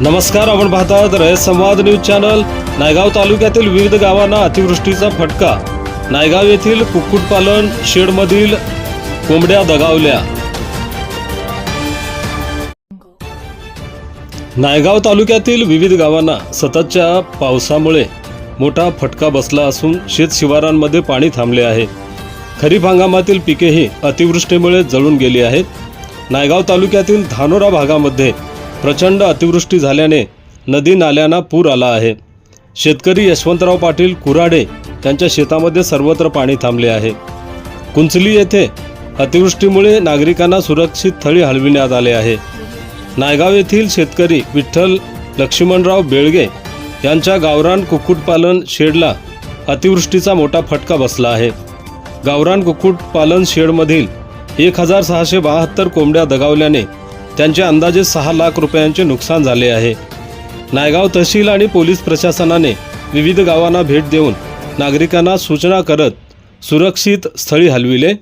नमस्कार आपण पाहतात रय संवाद न्यूज चॅनल. नायगाव तालुक्यातील विविध गावांना अतिवृष्टीचा फटका. नायगाव येथील कुक्कुटपालन शेडमधील कोंबड्या दगावल्या. नायगाव तालुक्यातील विविध गावांना सततच्या पावसामुळे मोठा फटका बसला असून शेत शिवारांमध्ये पाणी थांबले आहे. खरीप हंगामातील पिकेही अतिवृष्टीमुळे जळून गेली आहेत. नायगाव तालुक्यातील धानोरा भागामध्ये प्रचंड अतिवृष्टी झाल्याने नदी नाल्यांना पूर आला आहे. शेतकरी यशवंतराव पाटील कुराडे त्यांच्या शेतामध्ये सर्वत्र पाणी थांबले आहे. कुंचली येथे अतिवृष्टीमुळे नागरिकांना सुरक्षित थळी हलविण्यात आले आहे. नायगाव येथील शेतकरी विठ्ठल लक्ष्मणराव बेळगे यांच्या गावरान कुक्कुटपालन शेडला अतिवृष्टीचा मोठा फटका बसला आहे. गावरान कुक्कुटपालन शेडमधील एक हजार सहाशे बहात्तर कोंबड्या दगावल्याने त्यांचे अंदाजे सहा लाख रुपयांचे नुकसान झाले आहे. नायगाव तहसील आणि पोलीस प्रशासनाने विविध गावांना भेट देऊन नागरिकांना सूचना करत सुरक्षित स्थळी हलविले.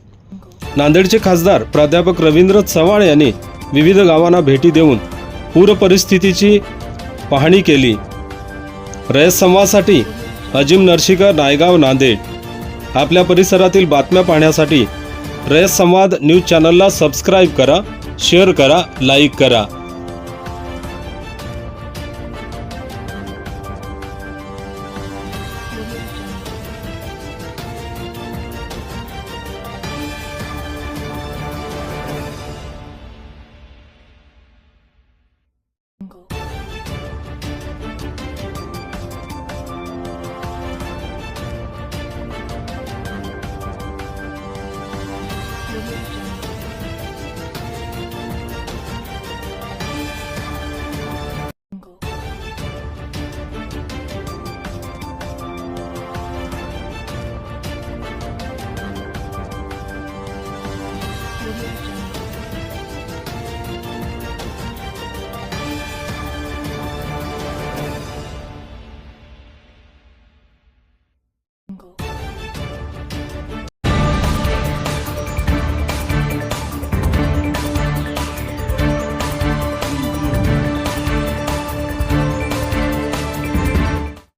नांदेडचे खासदार प्राध्यापक रवींद्र चव्हाण यांनी विविध गावांना भेटी देऊन पूर परिस्थितीची पाहणी केली. रयत संवादसाठी अजिम नरशिकर नायगाव नांदेड. आपल्या परिसरातील बातम्या पाहण्यासाठी रयत संवाद न्यूज चॅनलला सबस्क्राईब करा. शेअर करा लाईक करा.